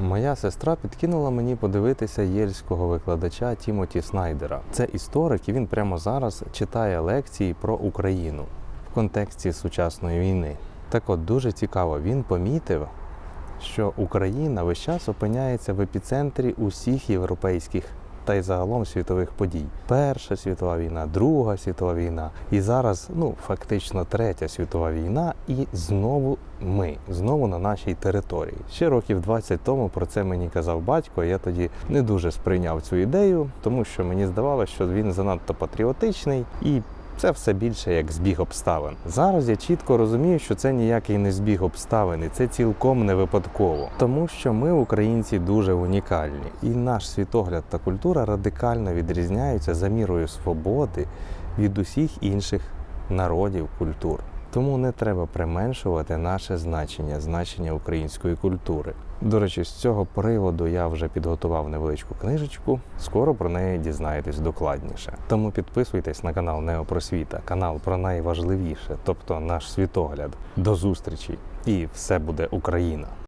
Моя сестра підкинула мені подивитися єльського викладача Тімоті Снайдера. Це історик, і він прямо зараз читає лекції про Україну в контексті сучасної війни. Так от дуже цікаво, він помітив, що Україна весь час опиняється в епіцентрі усіх європейських та й загалом світових подій. Перша світова війна, Друга світова війна, і зараз, ну фактично, третя світова війна, і знову ми, знову на нашій території. Ще років 20 тому про це мені казав батько. Я тоді не дуже сприйняв цю ідею, тому що мені здавалося, що він занадто патріотичний і. Це все більше як збіг обставин. Зараз я чітко розумію, що це ніякий не збіг обставин, і це цілком не випадково. Тому що ми, українці, дуже унікальні, і наш світогляд та культура радикально відрізняються за мірою свободи від усіх інших народів культур. Тому не треба применшувати наше значення, значення української культури. До речі, з цього приводу я вже підготував невеличку книжечку. Скоро про неї дізнаєтесь докладніше. Тому підписуйтесь на канал Неопросвіта, канал про найважливіше, тобто наш світогляд. До зустрічі! І все буде Україна!